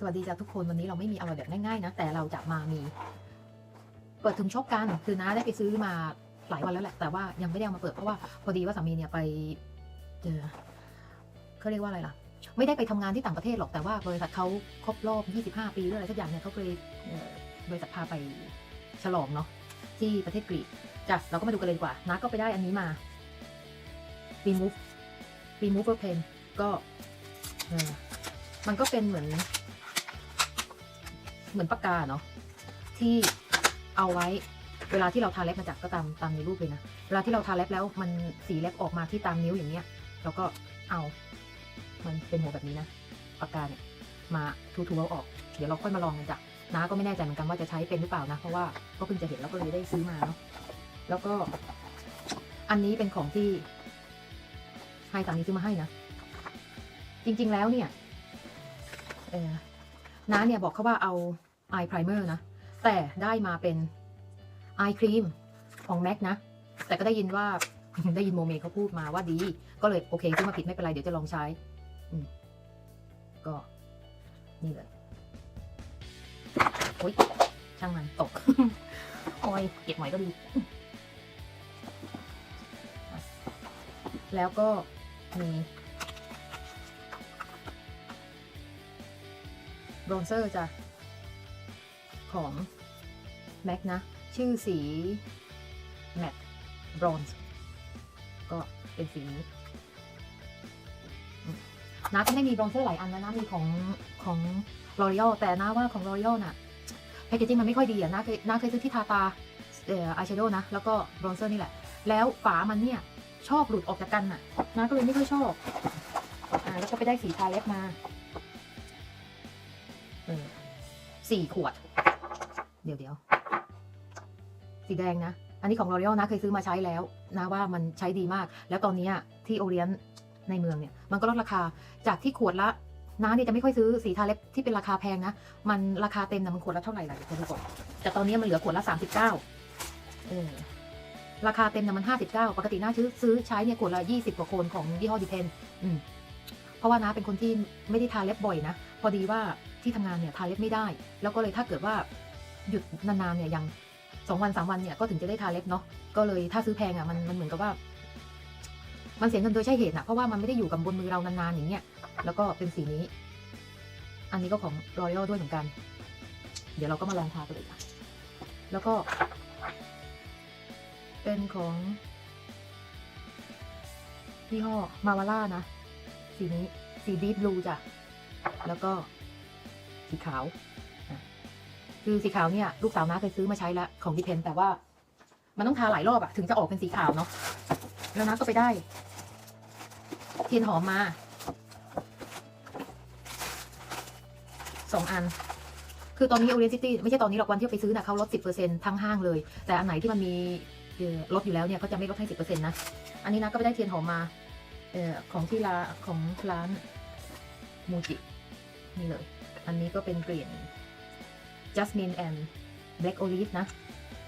สวัสดีจ้าทุกคนวันนี้เราไม่มีอะไรแบบง่ายๆนะแต่เราจะมามี เปิดถุงชกกันคือน้าได้ไปซื้อมาหลายวันแล้วแหละ แต่ว่ายังไม่ได้เอามาเปิดเพราะว่าพอดีว่าสามีเนี่ยไปเจอเขาเรียกว่าอะไรล่ะ ไม่ได้ไปทำงานที่ต่างประเทศหรอกแต่ว่าบริษัทเขาครบรอบ 25 ปีหรืออะไรสักอย่างเนี่ยเขาเคยบริษัทพาไปฉลองเนาะที่ประเทศกรีกจ้ะเราก็มาดูกันเลยดีกว่าน้าก็ไปได้อันนี้มา remove remover pen ก็มันก็เป็นเหมือน เหมือนปากกาเนาะที่เอาไว้เวลาที่เราทาเล็บมาจากก็ตามตามในรูปเลยนะเวลาที่เราทาเล็บแล้วมันสีเล็บออกมาที่ตามนิ้วอย่างเงี้ยเราก็เอามันเป็นหัวแบบนี้นะปากกาเนี่ยมาทูๆเอาออก เดี๋ยวเราค่อยมาลองกันจ้ะน้าก็ไม่แน่ใจเหมือนกันว่าจะใช้เป็นหรือเปล่านะ เพราะว่าก็เพิ่งจะเห็นแล้วก็เลยได้ซื้อมาเนาะแล้วก็ อันนี้เป็นของที่ให้สามีซื้อมาให้นะจริง ๆ แล้วเนี่ยเออน้าเนี่ยบอกเขาว่าเอา eye primer นะ แต่ได้มาเป็น eye cream ของ MAC นะ แต่ก็ได้ยินว่า ได้ยินโมเมเขาพูดมาว่าดี ก็เลยโอเคซื้อมาผิดไม่เป็นไร เดี๋ยวจะลองใช้ ก็ นี่เลยโอ๊ยช่างมันตกโอ้ยเก็บหน่อยก็ดี แล้วก็มีบรอนเซอร์จ้ะ ของ MAC นะ ชื่อสี Matte Bronze ก็เป็นสีนี้น้าก็ไม่มีบรอนเซอร์หลายอันนะน้ามีของของ L'Oreal แต่น้าว่าของ L'Oreal น่ะแพคเกจิ้งมันไม่ค่อยดีอะน้าเคยน้าเคยซื้อที่ทาตาเอ่ออายแชโดว์นะ แล้วก็บรอนเซอร์นี่แหละ แล้วฝามันเนี่ย ชอบหลุดออกจากกันน่ะน้าก็เลยไม่ค่อยชอบอ่าแล้วก็ไปได้สีทาเล็บมาเออสี่ขวด ดี๋ยวเดี๋ยวสีแดงนะ อันนี้ของ L'Oreal นะเคยซื้อมาใช้แล้วนะว่ามันใช้ดีมาก แล้วตอนนี้ที่โอเรียนในเมืองเนี่ย มันก็ลดราคาจากที่ขวดละน้าเนี่ยจะไม่ค่อยซื้อสีทาเล็บที่เป็นราคาแพงนะ มันราคาเต็มนะมันขวดละเท่าไหร่ล่ะเดี๋ยวจะดูก่อนแต่ตอนนี้มันเหลือขวดละ39เออราคาเต็มเนี่ยมัน59ปกติน้าซื้อซื้อใช้เนี่ยขวดละ20กว่าโคนของยี่ห้อดิเพนอืมเพราะว่าน้าเป็นคนที่ไม่ได้ทาเล็บบ่อยนะ พอดีว่าที่ทำงานเนี่ยทาเล็บไม่ได้ แล้วก็เลยถ้าเกิดว่า หยุดนานๆเนี่ยอย่างสองวันสามวันเนี่ยก็ถึงจะได้ทาเล็บเนาะก็เลยถ้าซื้อแพงอะมันมันเหมือนกับว่า มันเสียเงินโดยใช่เหตุนะเพราะว่ามันไม่ได้อยู่กับบนมือเรานานๆอย่างเงี้ยแล้วก็เป็นสีนี้ อันนี้ก็ของ Royal ด้วยเหมือนกัน เดี๋ยวเราก็มาลองทากันเลยค่ะแล้วก็ เป็นของยี่ห้อมาวาร่านะ สีนี้ สีดี p บลูจ้ะ แล้วก็สีขาว คือสีขาวเนี่ยลูกสาวน้าเคยซื้อมาใช้แล้วของดิเพนแต่ว่า มันต้องทาหลายรอบอะถึงจะออกเป็นสีขาวเนาะแล้วน้าก็ไปได้ เทียนหอมมาสองอัน คือตอนนี้ Orient City ไม่ใช่ตอนนี้หรอกวันที่ไปซื้อนะเขาลด10%ทั้งห้างเลย แต่อันไหนที่มันมีลดอยู่แล้วเนี่ยเขาจะไม่ลดให้10%นะ อันนี้นะก็ไปได้เทียนหอมมาเอ่อของที่ร้านของร้านมูจินี่เลย อันนี้ก็เป็นกลิ่น Jasmine and Black Olive นะ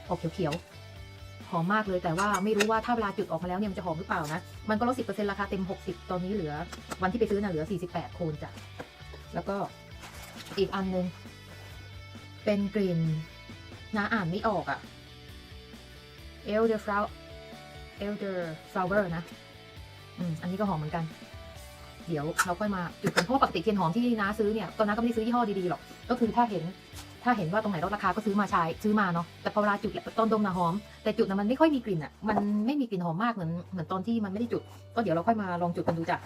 ออกเขียวๆ หอมมากเลยแต่ว่าไม่รู้ว่าถ้าเวลาจุดออกมาแล้วเนี่ยมันจะหอมหรือเปล่านะ มันก็ลด 10%ราคาเต็ม 60 ตอนนี้เหลือ วันที่ไปซื้อน่ะเหลือ 48 โคนจ้ะ แล้วก็อีกอันนึง เป็นกลิ่นน้าอ่านไม่ออกอะ่ะ Elder Flower Elder Flower นะ อืม อันนี้ก็หอมเหมือนกันเดี๋ยวเราค่อยมาจุดกันเพราะปกติเทียนหอมที่น้าซื้อเนี่ยตอนน้าก็ไม่ได้ซื้อยี่ห้อดีๆหรอก ก็คือถ้าเห็น ถ้าเห็นว่าตรงไหนลดราคาก็ซื้อมาใช้ซื้อมาเนาะแต่พอเวลาจุดตอนดมนะหอม แต่จุดนะมันไม่ค่อยมีกลิ่นอะ่ะมันไม่มีกลิ่นหอมมากเหมือนเหมือนตอนที่มันไม่ได้จุด ก็เดี๋ยวเราค่อยมาลองจุดกันดูจ้ะ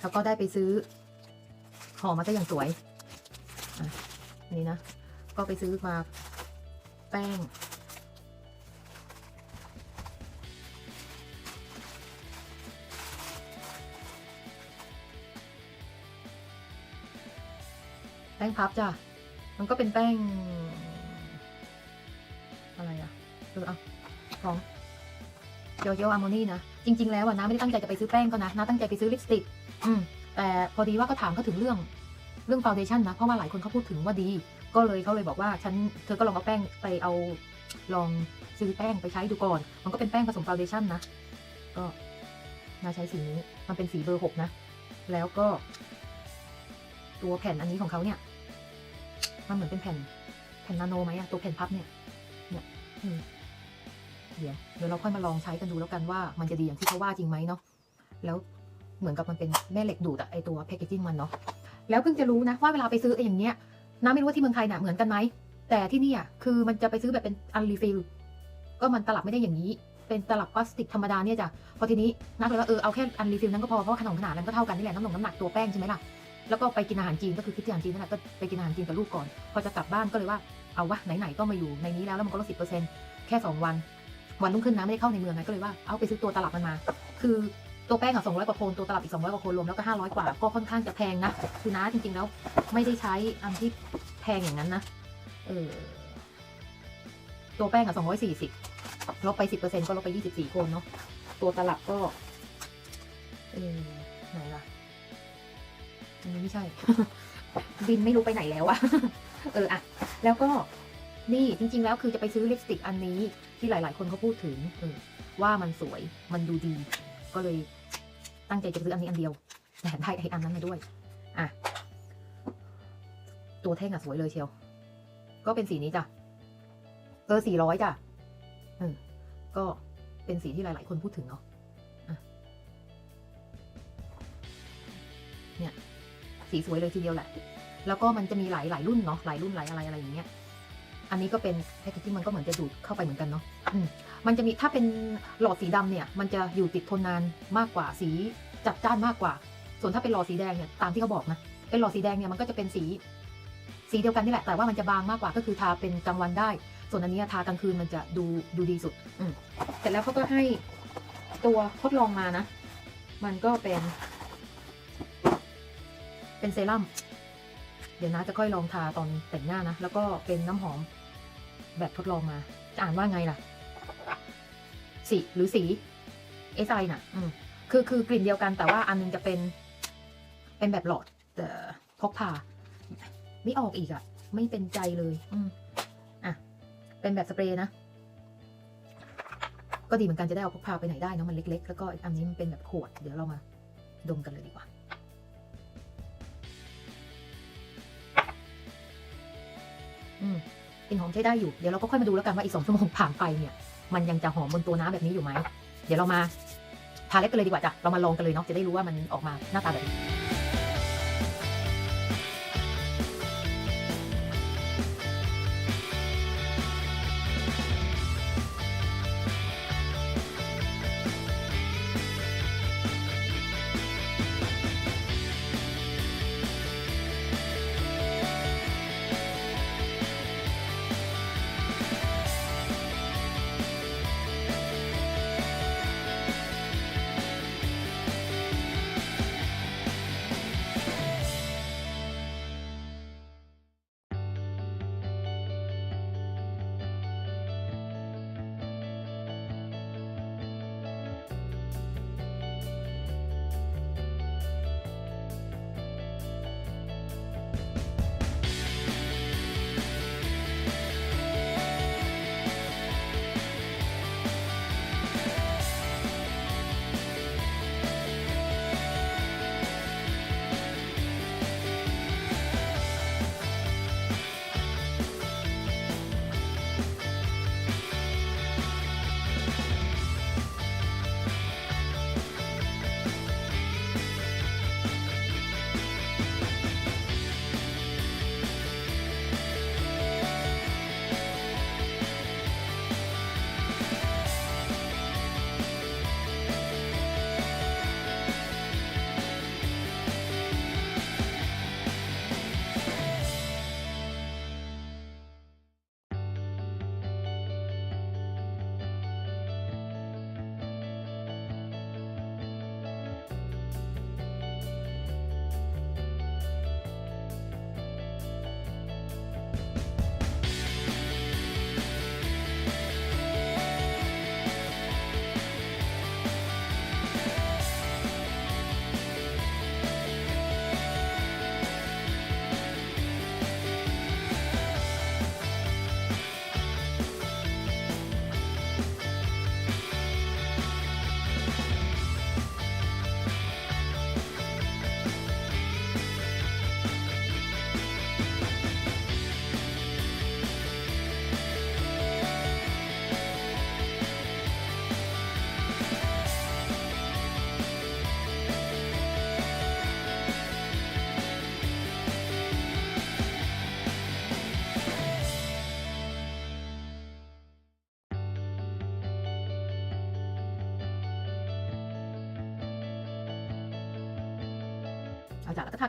แล้วก็ได้ไปซื้อหอมมาซะอย่างสวยอะนี่นะก็ไปซื้อมาแป้งแป้งพับจ้ะ มันก็เป็นแป้ง อะไรอะเออเอาของโยโย่อาร์โมนี่นะ จริง ๆ แล้วอะน้าไม่ได้ตั้งใจจะไปซื้อแป้งเขานะน้าตั้งใจไปซื้อลิปสติก อืม แต่พอดีว่าก็ถามเขาถึงเรื่อง เรื่องฟาวเดชั่นนะ เพราะว่าหลายคนเขาพูดถึงว่าดี ก็เลยเขาเลยบอกว่าฉันเธอก็ลองเอาแป้งไปเอาลองซื้อแป้งไปใช้ดูก่อน มันก็เป็นแป้งผสมฟาวเดชั่นนะ ก็น่าใช้สีนี้ มันเป็นสีเบอร์หกนะ แล้วก็ ตัวแผ่นอันนี้ของเขาเนี่ย มันเหมือนเป็นแผ่น แผ่นนาโนไหมอะตัวแผ่นพับเนี่ย เนี่ยเดี๋ยวเดี๋ยวเราค่อยมาลองใช้กันดูแล้วกันว่ามันจะดีอย่างที่เขาว่าจริงไหมเนาะ แล้วเหมือนกับมันเป็นแม่เหล็กดูดอะไอตัวแพคเกจิ้งมันเนาะ แล้วเพิ่งจะรู้นะว่าเวลาไปซื้อไออย่างเนี้ยน้าไม่รู้ว่าที่เมืองไทยเนี่ยเหมือนกันไหม แต่ที่นี่อะคือมันจะไปซื้อแบบเป็นอันรีฟิล ก็มันตลับไม่ได้อย่างนี้ เป็นตลับพลาสติกธรรมดาเนี่ยจ้ะ พอทีนี้นักเลยว่าเออเอาแค่อันรีฟิลนั้นก็พอเพราะขนาดขนาดนั้นก็เท่ากันนี่แหละน้ำหนักน้ำหนักตัวแป้งใช่ไหมล่ะ แล้วก็ไปกินอาหารจีนก็คือคิดอาหารจีนนั่นแหละก็ไปกินอาหารจีนกับลูกก่อน พอจะกลับบ้านก็เลยว่าเอาวะไหนๆก็มาอยู่ในนี้แล้วแล้วมันก็ลดสิบเปอร์เซ็นต์แค่สองวัน วันรุ่งขึ้นนะไม่ได้เข้าในเมืองไงก็เลยว่าเอาไปซื้อตัวตลับมันมา คือตัวแป้งอะสองร้อยกว่าโคนตัวตลับอีกสองร้อยกว่าโคนรวมแล้วก็ห้าร้อยกว่าก็ค่อนข้างจะแพงนะคือนะจริงๆแล้วไม่ได้ใช้อันที่แพงอย่างนั้นนะเออตัวแป้งอะสองร้อยสี่สิบลบไปสิบเปอร์เซ็นต์ก็ลบไปยี่สิบสี่โคนเนาะตัวตลับก็เออไหนล่ะ อันนี้ไม่ใช่บินไม่รู้ไปไหนแล้วอะเอออะแล้วก็นี่จริง ๆ แล้วคือจะไปซื้อลิปสติกอันนี้ที่หลาย ๆ คนเขาพูดถึงเออว่ามันสวยมันดูดี ก็เลยตั้งใจจะซื้ออันนี้อันเดียวแต่ได้ไอ้อันนั้นมาด้วยอะตัวแท่งอะสวยเลยเชียว ก็เป็นสีนี้จ้ะเออสี่ร้อยจ้ะเออก็เป็นสีที่หลาย ๆ คนพูดถึงเนาะ สีสวยเลยทีเดียวแหละ แล้วก็มันจะมีหลายหลายรุ่นเนาะหลายรุ่นหลายอะไรอะไรอย่างเงี้ย อันนี้ก็เป็นแพคเกจิ้งมันก็เหมือนจะดูดเข้าไปเหมือนกันเนาะอืมมันจะมีถ้าเป็นหลอดสีดำเนี่ย มันจะอยู่ติดทนนานมากกว่าสีจัดจ้านมากกว่า ส่วนถ้าเป็นหลอดสีแดงเนี่ยตามที่เขาบอกนะเป็นหลอดสีแดงเนี่ยมันก็จะเป็นสี สีเดียวกันนี่แหละแต่ว่ามันจะบางมากกว่าก็คือทาเป็นกลางวันได้ ส่วนอันนี้ทากลางคืนมันจะดูดูดีสุด อืมเสร็จแล้วเขาก็ให้ตัวทดลองมานะ มันก็เป็น เป็นเซรั่ม เดี๋ยวนะจะค่อยลองทาตอนแต่งหน้านะ แล้วก็เป็นน้ำหอม แบบทดลองมา จะอ่านว่าไงล่ะ สีหรือสีเอสไอน่ะ อืมคือคือกลิ่นเดียวกันแต่ว่าอันนึงจะเป็น เป็นแบบหลอดแต่พกพา ไม่ออกอีกอะ่ะ ไม่เป็นใจเลย อืมอะ เป็นแบบสเปรย์นะ ก็ดีเหมือนกันจะได้เอาพกพาไปไหนได้เนะมันเล็กๆ แล้วก็อันนี้มันเป็นแบบขวด เดี๋ยวเรามาดมกันเลยดีกว่า กลิ่นหอมใช้ได้อยู่ เดี๋ยวเราก็ค่อยมาดูแล้วกันว่าอีกสองชั่วโมงผ่านไปเนี่ย มันยังจะหอมบนตัวน้ำแบบนี้อยู่ไหม เดี๋ยวเรามาทาเล็บกันเลยดีกว่าจ้ะ เรามาลองกันเลยเนาะ จะได้รู้ว่ามันออกมาหน้าตาแบบ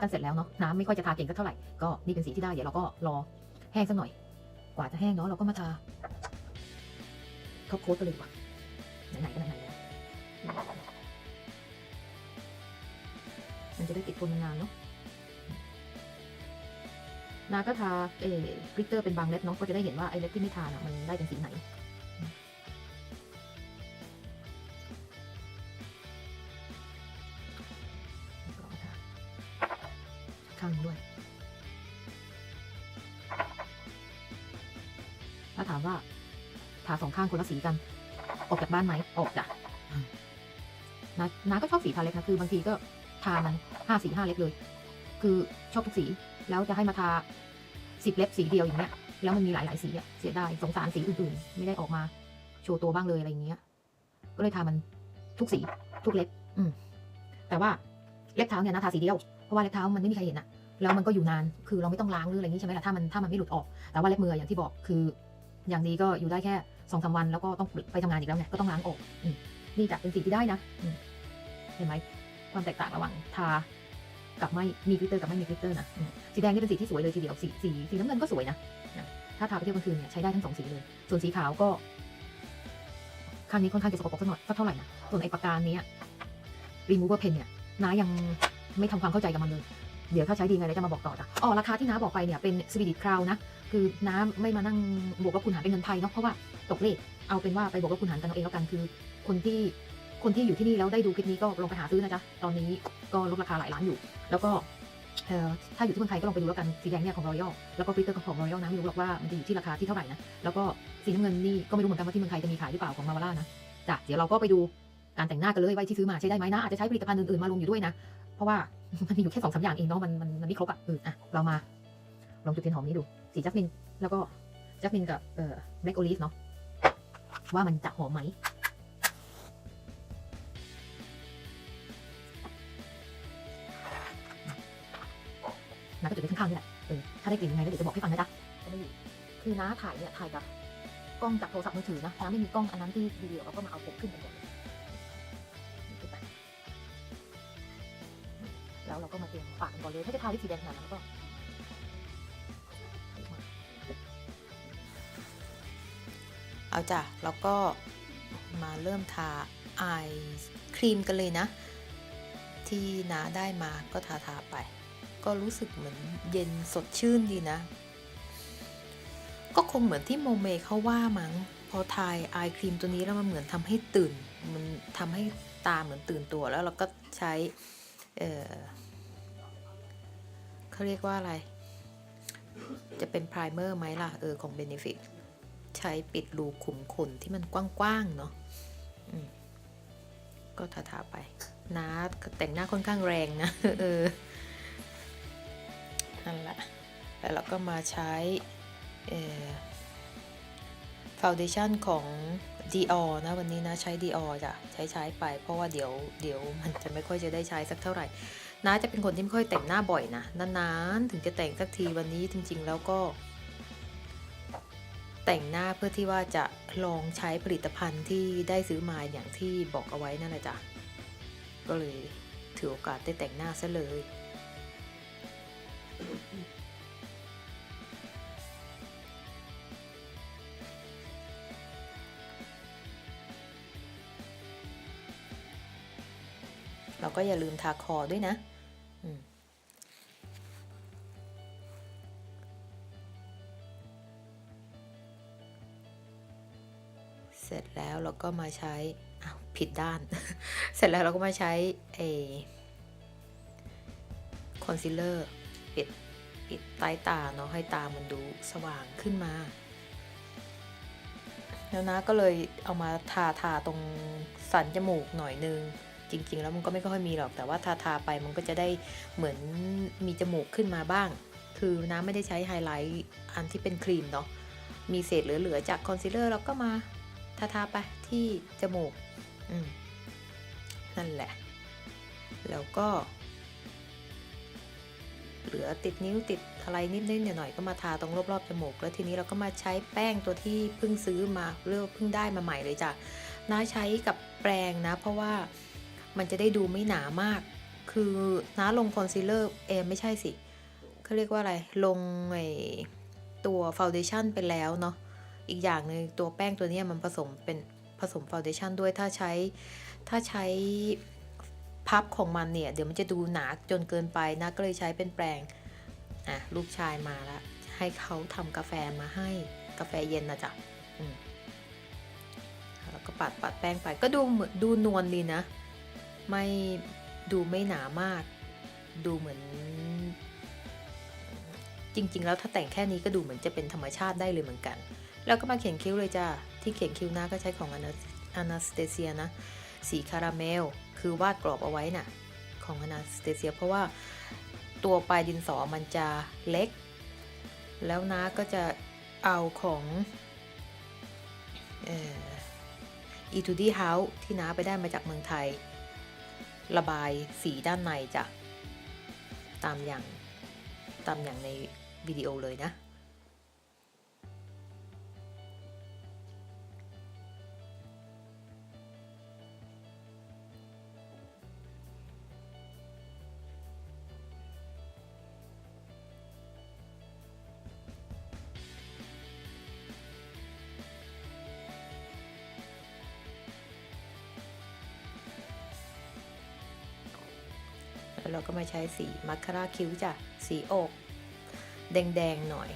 ากันเสร็จแล้วเนาะน้ำไม่ค่อยจะทาเก่งสักเท่าไหร่ก็นี่เป็นสีที่ได้เดี๋ยวเราก็รอแห้งสักหน่อย กว่าจะแห้งเนาะเราก็มาทาท็อปโค้ดกันเลยดีกว่าไหนๆก็ไหนๆแล้วมันจะได้ติดทนนานเนาะนาก็ทาเออกริตเตอร์เป็นบางเล็บเนาะก็จะได้เห็นว่าไอ้เล็บที่ไม่ทาน่ะมันได้เป็นสีไหนาสองข้างคนละสีกัน ออกจากบ้านไหมออกจ้ะนานาก็ชอบสีทาเล็บนะคือบางทีก็ทามันห้าสีห้าเล็บเลย คือชอบทุกสีแล้วจะให้มาทาสิบเล็บสีเดียวอย่างเงี้ยแล้วมันมีหลายๆสีอะเสียดายสงสารสีอื่นๆ ไม่ได้ออกมา โชว์ตัวบ้างเลยอะไรอย่างเงี้ย ก็เลยทามันทุกสีทุกเล็บ อืมแต่ว่าเล็บเท้าเนี่ยนาทาสีเดียวเพราะว่าเล็บเท้ามันไม่มีใครเห็นอะแล้วมันก็อยู่นานคือเราไม่ต้องล้างหรืออะไรอย่างงี้ใช่ไหมล่ะถ้ามันถ้ามันไม่หลุดออก แต่ว่าเล็บมืออย่างที่บอกคือ อย่างดีก็อยู่ได้แค่ สองสามวันแล้วก็ต้องไปทำงานอีกแล้วไงก็ต้องล้างออกอนี่จะเป็นสีที่ได้นะเห็นไหมความแตกต่างระหว่างทากับไม่มีกลิตเตอร์กับไม่มีกลิตเตอร์นะสีแดงนี่เป็นสีที่สวยเลยทีเดียวสีสีสีน้ำเงินก็สวยนะถ้าทาไปเที่ยวกลางคืนเนี่ยใช้ได้ทั้งสองสีเลย ส่วนสีขาวก็ข้างนี้ค่อนข้างจะสกปรกสักหน่อยสักเท่าไหร่นะส่วนไอ้ปากกาเนี้ย remover pen เนี่ยน้ายังไม่ทำความเข้าใจกับมันเลย เดี๋ยวถ้าใช้ดีไงเดี๋ยวจะมาบอกต่อจ้ะอ๋อราคาที่น้าบอกไปเนี่ยเป็น Spirit Crown นะ คือน้าไม่มานั่งบวกลบคูณหารเป็นเงินไทยเนาะเพราะว่าตกเลขเอาเป็นว่าไปบวกลบคูณหารกันเอาเองแล้วกันคือ คนที่คนที่อยู่ที่นี่แล้วได้ดูคลิปนี้ก็ลองไปหาซื้อนะจ๊ะตอนนี้ก็ลดราคาหลายร้านอยู่ แล้วก็ถ้าอยู่ที่เมืองไทยก็ลองไปดูแล้วกันสีแดงเนี่ยของ Royal แล้วก็กลิตเตอร์ของ Royal นะไม่รู้หรอกว่ามันจะอยู่ที่ราคาที่เท่าไหร่นะแล้วก็สีน้ำเงินนี่ก็ไม่รู้เหมือนกันว่าที่เมืองไทยจะมีขายหรือเปล่าของมา v าร่านะจ้ะเดี๋ยวเราก็ไปดูการแต่งหน้ากันเลยว่าที่ซื้อมาใช้ได้ไหมนะอาจจะใช้ผลิตภัณฑ์อื่นๆมาลงอยู่ด้วยนะ เพราะว่า มันมีอยู่แค่สองสามอย่างเองเนาะมันมันมันไม่ครบอะเอออะเรามาลองจุดเทียนหอมนี้ดู สีจัสมิน แล้วก็จัสมินกับเอ่อแบล็กโอลีฟเนาะว่ามันจะหอมไหมน้าก็จุดไว้ข้างๆนี่แหละเออถ้าได้กลิ่นยังไงก็เดี๋ยวจะบอกให้ฟังนะจ๊ะก็ไม่อยู่คือน้าถ่ายเนี่ยถ่ายกับกล้องจากโทรศัพท์มือถือนะน้าไม่มีกล้องอันนั้นที่วิดีโอเราก็มาเอาผมขึ้นไปก่อน แล้วเราก็มาเตรียมปากก่อนเลยถ้าจะทาลิปสีแดงขนาดนั้นก็เอาจ้ะแล้วก็มาเริ่มทาไอครีมกันเลยนะ ที่น้าได้มาก็ทาทาไป ก็รู้สึกเหมือนเย็นสดชื่นดีนะ ก็คงเหมือนที่โมเมเขาว่ามั้งพอทายไอครีมตัวนี้แล้วมันเหมือนทำให้ตื่น มันทำให้ตาเหมือนตื่นตัวแล้วเราก็ใช้ เขาเรียกว่าอะไร จะเป็นไพรเมอร์ไหมล่ะ เออ ของ Benefit ใช้ปิดรูขุมขนที่มันกว้างๆ เนาะก็ทาๆไปน้าแต่งหน้าค่อนข้างแรงนะ เออนั่นแหละแล้วเราก็มาใช้ฟาวเดชั่นของ Dior นะ วันนี้นะ ใช้ Dior จ้ะ ใช้ใช้ไปเพราะว่าเดี๋ยวเดี๋ยวมันจะไม่ค่อยจะได้ใช้สักเท่าไหร่ น้าจะเป็นคนที่ไม่ค่อยแต่งหน้าบ่อยนะนานๆถึงจะแต่งสักทีวันนี้จริง ๆ แล้วก็ แต่งหน้าเพื่อที่ว่าจะลองใช้ผลิตภัณฑ์ที่ได้ซื้อมาอย่างที่บอกเอาไว้นั่นแหละจ้ะก็เลยถือโอกาสได้แต่งหน้าซะเลยเราก็อย่าลืมทาคอด้วยนะ มาใช้อ้าวผิดด้าน เสร็จแล้วเราก็มาใช้ไอคอนซีลเลอร์ปิดปิดใต้ตาเนาะให้ตามันดูสว่างขึ้นมา แล้วนะก็เลยเอามาทาทาตรงสันจมูกหน่อยนึง จริง ๆ แล้วมันก็ไม่ค่อยมีหรอกแต่ว่าทาทาไปมันก็จะได้เหมือนมีจมูกขึ้นมาบ้าง คือน้ำไม่ได้ใช้ไฮไลท์อันที่เป็นครีมเนาะมีเศษเหลือ ๆ จากคอนซีลเลอร์เราก็มาทาทาไป ที่จมูกอืมนั่นแหละ แล้วก็ เหลือติดนิ้วติดอะไรนิดๆหน่อยๆก็มาทาตรงรอบๆจมูก แล้วทีนี้เราก็มาใช้แป้งตัวที่เพิ่งซื้อมาเรียกเพิ่งได้มาใหม่เลยจ้ะน้าใช้กับแปรงนะ เพราะว่ามันจะได้ดูไม่หนามาก คือน้าลงคอนซีลเลอร์เออไม่ใช่สิเขาเรียกว่าอะไร ลงไอตัวฟาวเดชั่นไปแล้วเนาะ อีกอย่างหนึ่งตัวแป้งตัวนี้มันผสมเป็น ผสมฟาวเดชั่นด้วยถ้าใช้ถ้าใช้พับของมันเนี่ย เดี๋ยวมันจะดูหนาจนเกินไปนะก็เลยใช้เป็นแปรงอะลูกชายมาแล้วให้เขาทำกาแฟมาให้กาแฟเย็นนะจ๊ะแล้วก็ปัดปัดแป้งไปก็ดูเหมือนดูนวลดีนะ ไม่ดูไม่หนามาก ดูเหมือน จริง ๆ แล้วถ้าแต่งแค่นี้ก็ดูเหมือนจะเป็นธรรมชาติได้เลยเหมือนกัน แล้วก็มาเขียนคิ้วเลยจ้า ที่เขียนคิ้วหน้าก็ใช้ของอนาสเตเซียนะ สีคาราเมล คือวาดกรอบเอาไว้น่ะ ของอนาสเตเซีย เพราะว่าตัวปลายดินสอมันจะเล็ก แล้วน้าก็จะเอาของอ่อีทูดี้เฮาส์ที่น้าไปได้มาจากเมืองไทย ระบายสีด้านในจ้ะ ตามอย่าง ตามอย่างในวิดีโอเลยนะ ก็มาใช้สีมัคคาราคิ้วจ้ะสีอก แดงๆหน่อย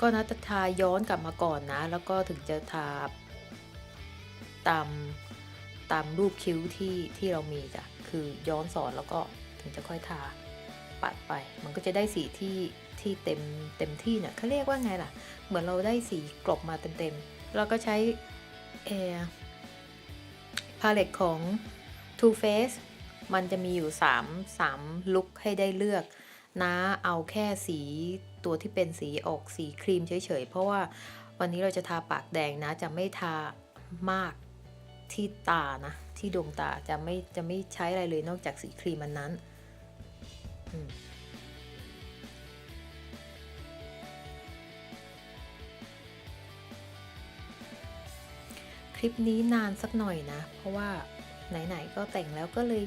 ก็นัดทาย้อนกลับมาก่อนนะ แล้วก็ถึงจะทาตามตามรูปคิ้วที่ที่เรามีจ้ะคือย้อนสอนแล้วก็ถึงจะค่อยทาปัดไป มันก็จะได้สีที่ที่เต็มเต็มที่เนี่ยเขาเรียกว่าไงล่ะ เหมือนเราได้สีกลบมาเต็มๆเราก็ใช้ พาเลตของ Too Faced มันจะมีอยู่ 3 3 ลุคให้ได้เลือกนะเอาแค่สีตัวที่เป็นสีออกสีครีมเฉยๆ เพราะว่าวันนี้เราจะทาปากแดงนะ จะไม่ทามากที่ตานะ ที่ดวงตาจะไม่จะไม่ใช้อะไรเลยนอกจากสีครีมมันนั้นอืม คลิปนี้นานสักหน่อยนะ เพราะว่าไหน ๆ ก็แต่งแล้วก็เลย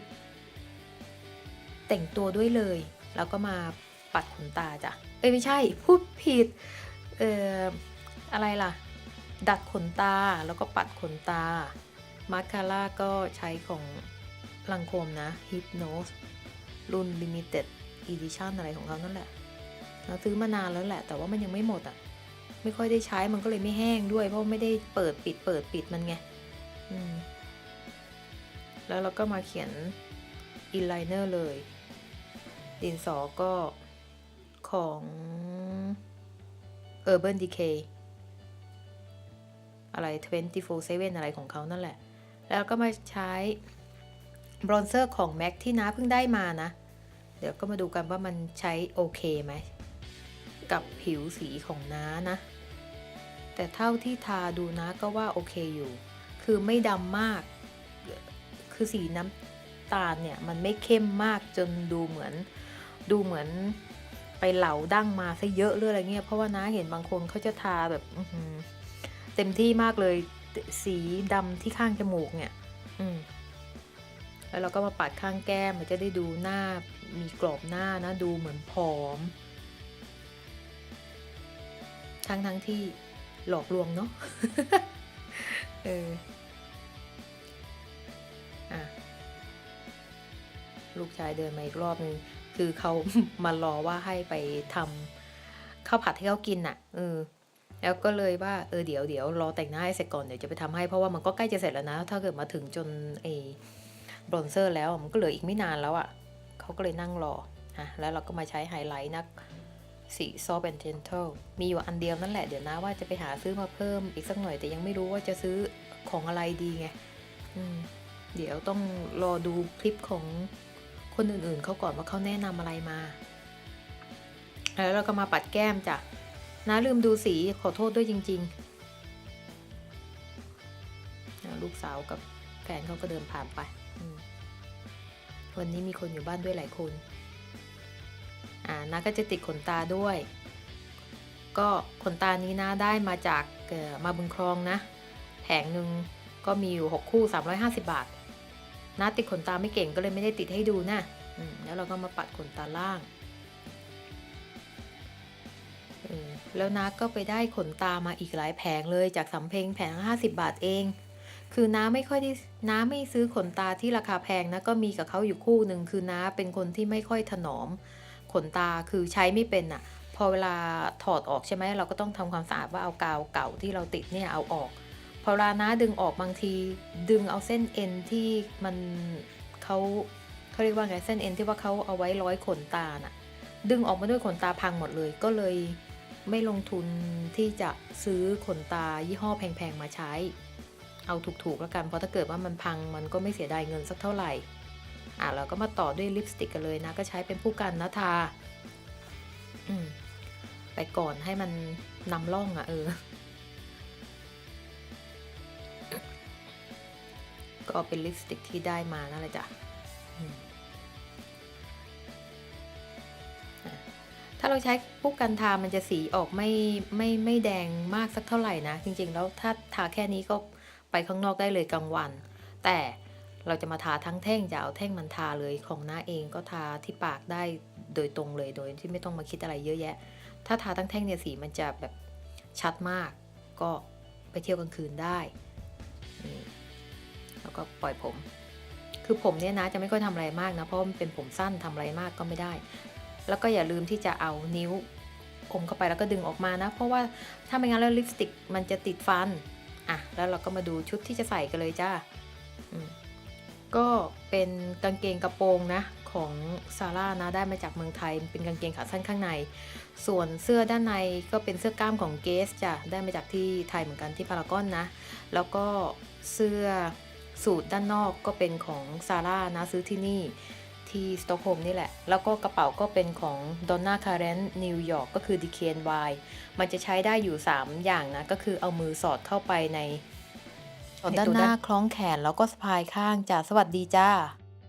แต่งตัวด้วยเลย แล้วก็มาปัดขนตาจ้ะ เอ้ยไม่ใช่ พูดผิด เอ่อ อะไรล่ะ ดัดขนตาแล้วก็ปัดขนตา มาคาร่าก็ใช้ของลังโคมนะ Hypnos รุ่น Limited Edition อะไรของเขานั่นแหละเราซื้อมานานแล้วแหละ แต่ว่ามันยังไม่หมดอะ ไม่ค่อยได้ใช้มันก็เลยไม่แห้งด้วย เพราะไม่ได้เปิดปิดเปิดปิดมันไงแล้วเราก็มาเขียนอินไลเนอร์เลย ดินสอก็ของ Urban Decay อะไร 24/7 อะไรของเขานั่นแหละ แล้วก็มาใช้บรอนเซอร์ของ MAC ที่น้าเพิ่งได้มานะ เดี๋ยวก็มาดูกันว่ามันใช้โอเคไหม กับผิวสีของน้านะ แต่เท่าที่ทาดูนะก็ว่าโอเคอยู่ คือไม่ดำมาก คือสีน้ำตาลเนี่ยมันไม่เข้มมากจนดูเหมือนดูเหมือนไปเหลาดั้งมาซะเยอะหรืออะไรเงี้ย เพราะว่าน้าเห็นบางคนเขาจะทาแบบเต็มที่มากเลยสีดำที่ข้างจมูกเนี่ย อืมแล้วเราก็มาปัดข้างแก้มมันจะได้ดูหน้ามีกรอบหน้านะดูเหมือนผอม ทั้งทั้งที่ หลอกลวงเนาะเอออะลูกชายเดินมาอีกรอบนึงคือเขามารอว่าให้ไปทำข้าวผัดให้เขากินน่ะเออแล้วก็เลยว่าเออเดี๋ยวเดี๋ยวรอแต่งหน้าให้เสร็จก่อนเดี๋ยวจะไปทำให้เพราะว่ามันก็ใกล้จะเสร็จแล้วนะ ถ้าเกิดมาถึงจนไอ้บรอนเซอร์แล้วมันก็เหลืออีกไม่นานแล้วอะ่ะเขาก็เลยนั่งรออะแล้วเราก็มาใช้ไฮไลท์นะ สี soft and gentle มีอยู่อันเดียวนั่นแหละเดี๋ยวนะว่าจะไปหาซื้อมาเพิ่มอีกสักหน่อยแต่ยังไม่รู้ว่าจะซื้อของอะไรดีไงเดี๋ยวต้องรอดูคลิปของคนอื่นๆเขาก่อนว่าเขาแนะนำอะไรมา แล้วเราก็มาปัดแก้มจ้ะนะลืมดูสีขอโทษด้วยจริงๆ ลูกสาวกับแฟนเขาก็เดินผ่านไป วันนี้มีคนอยู่บ้านด้วยหลายคน อ่านาก็จะติดขนตาด้วย ก็ขนตานี้นะได้มาจากมาบุญครองนะ แผงหนึ่งก็มีอยู่ 6 คู่ 350 บาทน้าติดขนตาไม่เก่งก็เลยไม่ได้ติดให้ดูนะแล้วเราก็มาปัดขนตาล่างแล้วน้าก็ไปได้ขนตามาอีกหลายแผงเลยจากสำเพ็งแผง 50 บาทเอง คือน้าไม่ค่อยได้น้าไม่ซื้อขนตาที่ราคาแพงนะก็มีกับเขาอยู่คู่หนึ่งคือน้าเป็นคนที่ไม่ค่อยถนอม ขนตาคือใช้ไม่เป็นอะพอเวลาถอดออกใช่ไหมเราก็ต้องทำความสะอาดว่าเอากาวเก่าที่เราติดเนี่ยเอาออก พอเวลาน้าดึงออกบางที ดึงเอาเส้นเอ็นที่มันเขาเขาเรียกว่าไงเส้นเอ็นที่ว่าเขาเอาไว้ร้อยขนตาน่ะ ดึงออกมาด้วยขนตาพังหมดเลย ก็เลยไม่ลงทุนที่จะซื้อขนตายี่ห้อแพงๆมาใช้ เอาถูกๆแล้วกันเพราะถ้าเกิดว่ามันพังมันก็ไม่เสียดายเงินสักเท่าไหร่ อะเราก็มาต่อด้วยลิปสติกกันเลยนะ ก็ใช้เป็นผู้กันนะทาไปก่อนให้มันนำร่องอะ่ะเออ ก็เป็นลิปสติกที่ได้มานั่นแหละจ้ะถ้าเราใช้ผู้กันทา มันจะสีออกไม่ไม่ไม่แดงมากสักเท่าไหร่นะ จริงๆ แล้วถ้าทาแค่นี้ก็ไปข้างนอกได้เลยกลางวัน แต่ เราจะมาทาทั้งแท่งจะเอาแท่งมันทาเลยของหน้าเองก็ทาที่ปากได้โดยตรงเลยโดยที่ไม่ต้องมาคิดอะไรเยอะแยะ ถ้าทาทั้งแท่งเนี่ยสีมันจะแบบชัดมาก ก็ไปเที่ยวกลางคืนได้นี่แล้วก็ปล่อยผม คือผมเนี่ยนะจะไม่ค่อยทำอะไรมากนะเพราะมันเป็นผมสั้นทำอะไรมากก็ไม่ได้ แล้วก็อย่าลืมที่จะเอานิ้วอมเข้าไปแล้วก็ดึงออกมานะ เพราะว่าถ้าไม่งั้นแล้วลิปสติกมันจะติดฟันอะแล้วเราก็มาดูชุดที่จะใส่กันเลยจ้าอืม ก็เป็นกางเกงกระโปรงนะของซาร่านะได้มาจากเมืองไทย เป็นกางเกงขาสั้นข้างใน ส่วนเสื้อด้านในก็เป็นเสื้อกล้ามของเกสจ้ะได้มาจากที่ไทยเหมือนกันที่พารากอนนะ แล้วก็เสื้อสูทด้านนอกก็เป็นของซาร่านะซื้อที่นี่ที่สตอกโฮล์มนี่แหละ แล้วก็กระเป๋าก็เป็นของดอนน่าคาร์เรนนิวยอร์กก็คือ DKNY มันจะใช้ได้อยู่ 3 อย่างนะ ก็คือเอามือสอดเข้าไปใน ด้านหน้าคล้องแขนแล้วก็สะพายข้างจ้ะสวัสดีจ้า